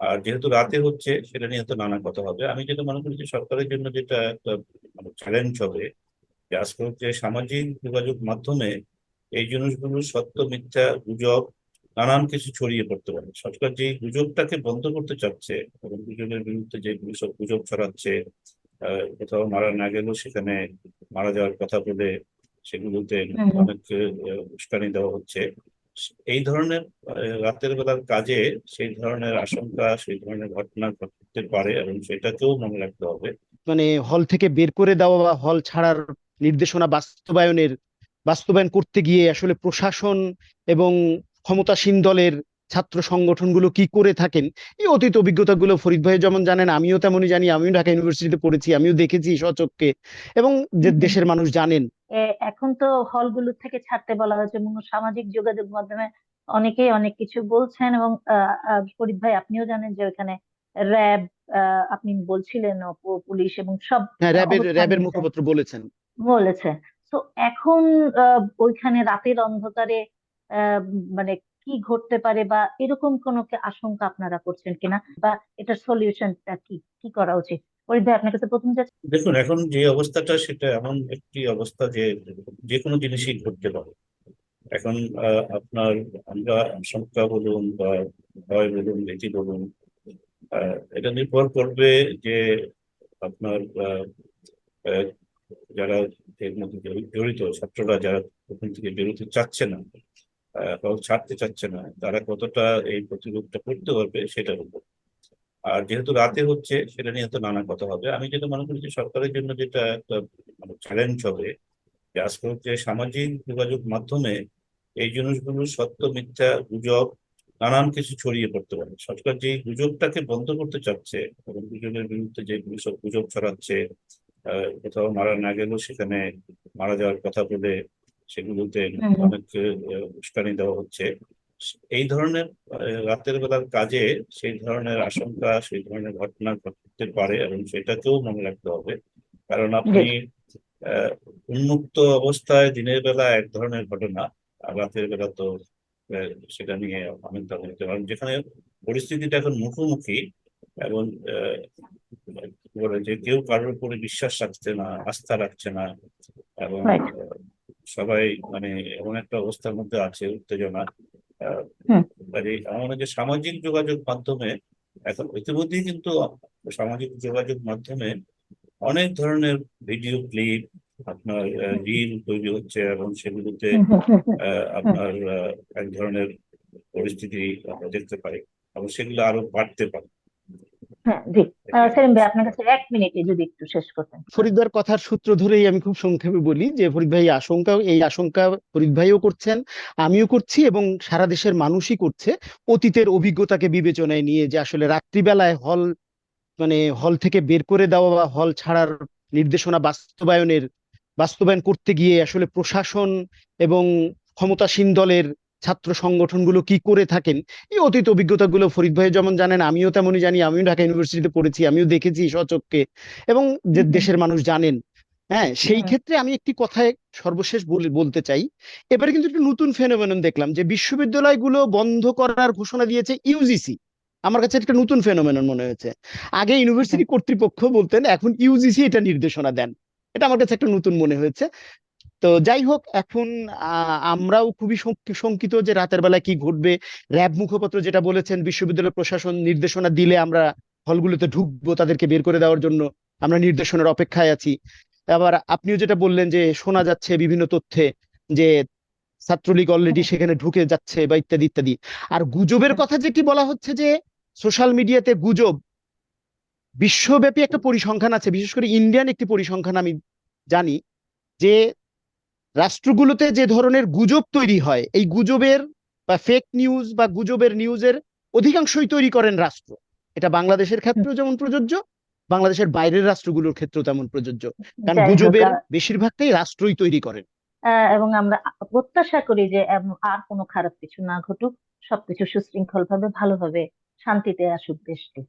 আর যেহেতু রাতে হচ্ছে সেটা নিয়ে তো নানা কথা হবে। আমি যেটা মনে করি যে সরকারের জন্য যেটা একটা চ্যালেঞ্জ হবে যে আজকে হচ্ছে সামাজিক যোগাযোগ মাধ্যমে এই জিনিসগুলো সত্য মিথ্যা গুজব নানান কিছু ছড়িয়ে পড়তে পারে। সরকার যে গুজবটাকে বন্ধ করতে চাচ্ছে এবং গুজবের বিরুদ্ধে যে সব গুজব ছড়াচ্ছে কোথাও মারা না গেলেও সেখানে মারা যাওয়ার কথা বলে সেগুলোতে। অনেক উস্কানি দেওয়া হচ্ছে। এই ধরনের রাতের বেলার কাজে সেই ধরনের আশঙ্কা, সেই ধরনের ঘটনা ঘটতে পারে এবং সেটাকেও মনে রাখতে হবে। মানে হল থেকে বের করে দেওয়া বা হল ছাড়ার নির্দেশনা বাস্তবায়নের, বাস্তবায়ন করতে গিয়ে আসলে প্রশাসন এবং ক্ষমতাসীন দলের ছাত্র সংগঠনগুলো কি করে থাকেন? এই অতীত অভিজ্ঞতাগুলো ফরিদ ভাই যেমন জানেন আমিও তেমনই জানি। আমিও ঢাকা ইউনিভার্সিটিতে পড়েছি আমিও দেখেছি সচক্ষে। এবং যে। দেশের মানুষ জানেন। এখন তো হলগুলো থেকে ছাড়তে বলা হয়েছে এবং সামাজিক যোগাযোগ মাধ্যমে অনেকেই অনেক কিছু বলছেন এবং ফরিদ ভাই আপনিও জানেন যে ওখানে র্যাব আপনি বলছিলেন পুলিশ এবং সব হ্যাঁ র্যাবের র্যাবের মুখপাত্র বলেছেন। বলেছে। তো এখন ওইখানে রাতের অন্ধকারে মানে কি ঘটতে পারে বা এরকম কোনো আশঙ্কা আপনারা করছেন কিনা বা এটার সলিউশনটা কি? কি করা উচিত? প্রথম দেখুন, এখন যে অবস্থাটা সেটা এমন একটি অবস্থা যে যে কোনো জিনিসই ঘটতে পারে। এখন আপনার আমরা আশঙ্কা বলুন বা ভয় বলুন, ভীতি বলুন এটা নির্ভর করবে যে আপনার যারা এর মধ্যে জড়িত, ছাত্ররা যারা ওখান থেকে বেরোতে চাচ্ছে না বা ছাড়তে চাচ্ছে না। তারা কতটা এই প্রতিরোধটা করতে পারবে সেটার উপর। আর যেহেতু রাতে হচ্ছে, সেটা নিয়ে তো নানা কথা হবে। আমি যেটা মনে করি যে সরকারের জন্য যেটা একটা চ্যালেঞ্জ হবে, যে আজকে হচ্ছে সামাজিক যোগাযোগ মাধ্যমে এই জিনিসগুলো সত্য, মিথ্যা, গুজব, নানান কিছু ছড়িয়ে পড়তে পারে। সরকার যে গুজবটাকে বন্ধ করতে চাচ্ছে, এবং গুজবের বিরুদ্ধে যে সব গুজব ছড়াচ্ছে কোথাও মারা না গেলেও সেখানে মারা যাওয়ার কথা বলে সেগুলোতে। অনেক উস্কানি দেওয়া হচ্ছে। এই ধরনের রাতের বেলার কাজে সেই ধরনের আশঙ্কা সেই ধরনের ঘটনা ঘটতে পারে এবং সেটাকেও মনে রাখতে হবে। কারণ আপনি উন্মুক্ত অবস্থায় দিনের বেলা এক ধরনের ঘটনা আর রাতের বেলা তো সেটা নিয়ে অনেক ধরনের কারণ যেখানে পরিস্থিতিটা এখন মুখোমুখি এবং আহ, কি বলে যে কেউ কারোর উপরে বিশ্বাস রাখছে না আস্থা রাখছে না এবং সবাই মানে এমন একটা অবস্থার মধ্যে আছে উত্তেজনা। কাজে আমার মনে যে সামাজিক যোগাযোগ মাধ্যমে এখন ইতিমধ্যেই কিন্তু সামাজিক যোগাযোগ মাধ্যমে অনেক ধরনের ভিডিও ক্লিপ আপনার রিল তৈরি হচ্ছে এবং সেগুলোতে আপনার এক ধরনের পরিস্থিতি আমরা দেখতে পাই এবং সেগুলো আরও বাড়তে পারে। হ্যাঁ সেলিম ভাই আপনার কাছে এক মিনিটে যদি একটু শেষ করতেন। ফরিদ কথার সূত্র ধরেই আমি খুব সংক্ষেপে বলি যে ফরিদ ভাই আশঙ্কা এই আশঙ্কা ফরিদ ভাইও করছেন আমিও করছি এবং সারা দেশের মানুষই করছে অতীতের অভিজ্ঞতাকে বিবেচনায় নিয়ে যে আসলে রাত্রিবেলায় হল মানে হল থেকে বের করে দেওয়া বা হল ছাড়ার নির্দেশনা বাস্তবায়নের বাস্তবায়ন করতে গিয়ে আসলে প্রশাসন এবং ক্ষমতাসীন দলের ছাত্র সংগঠনগুলো কি করে থাকেন? এই অতীত অভিজ্ঞতাগুলো ফরিদ ভাই যেমন জানেন আমিও তেমনই জানি। আমিও ঢাকা ইউনিভার্সিটিতে পড়েছি আমিও দেখেছি সচক্ষে এবং যে। দেশের মানুষ জানেন হ্যাঁ সেই ক্ষেত্রে আমি একটি কথায় সর্বশেষ বলে বলতে চাই। এবারে কিন্তু একটা নতুন ফেনোমেনন দেখলাম যে বিশ্ববিদ্যালয়গুলো বন্ধ করার ঘোষণা দিয়েছে ইউজিসি আমার কাছে একটা নতুন ফেনোমেনন মনে হয়েছে। আগে ইউনিভার্সিটি কর্তৃপক্ষ বলতেন এখন ইউজিসি এটা নির্দেশনা দেন। এটা আমার কাছে একটা নতুন মনে হয়েছে। তো যাই হোক, এখন আমরাও খুবই শঙ্কিত যে রাতের বেলা কি ঘটবে। র্যাব মুখপাত্র যেটা বলেছেন, বিশ্ববিদ্যালয় প্রশাসন নির্দেশনা দিলে আমরা হলগুলোতে ঢুকবো তাদেরকে বের করে দেওয়ার জন্য। আমরা নির্দেশনার অপেক্ষায় আছি। আবার আপনিও যেটা বললেন যে শোনা যাচ্ছে বিভিন্ন তথ্যে যে ছাত্রলীগ অলরেডি সেখানে ঢুকে যাচ্ছে বা ইত্যাদি ইত্যাদি। আর গুজবের কথা যেটি বলা হচ্ছে যে সোশ্যাল মিডিয়াতে গুজব, বিশ্বব্যাপী একটা পরিসংখ্যান আছে। বিশেষ করে ইন্ডিয়ান একটি পরিসংখ্যান আমি জানি যে রাষ্ট্রগুলোতে যে ধরনের গুজব তৈরি হয় এই গুজবের বা ফেক নিউজ বা গুজবের নিউজের অধিকাংশই তৈরি করেন রাষ্ট্র। এটা বাংলাদেশের ক্ষেত্রেও যেমন প্রযোজ্য বাংলাদেশের বাইরের রাষ্ট্রগুলোর ক্ষেত্রেও তেমন প্রযোজ্য। কারণ গুজবের বেশিরভাগটাই রাষ্ট্রই তৈরি করেন। আহ, এবং আমরা প্রত্যাশা করি যে আর কোনো খারাপ কিছু না ঘটুক সবকিছু সুশৃঙ্খল ভাবে ভালোভাবে শান্তিতে আসুক দেশটি।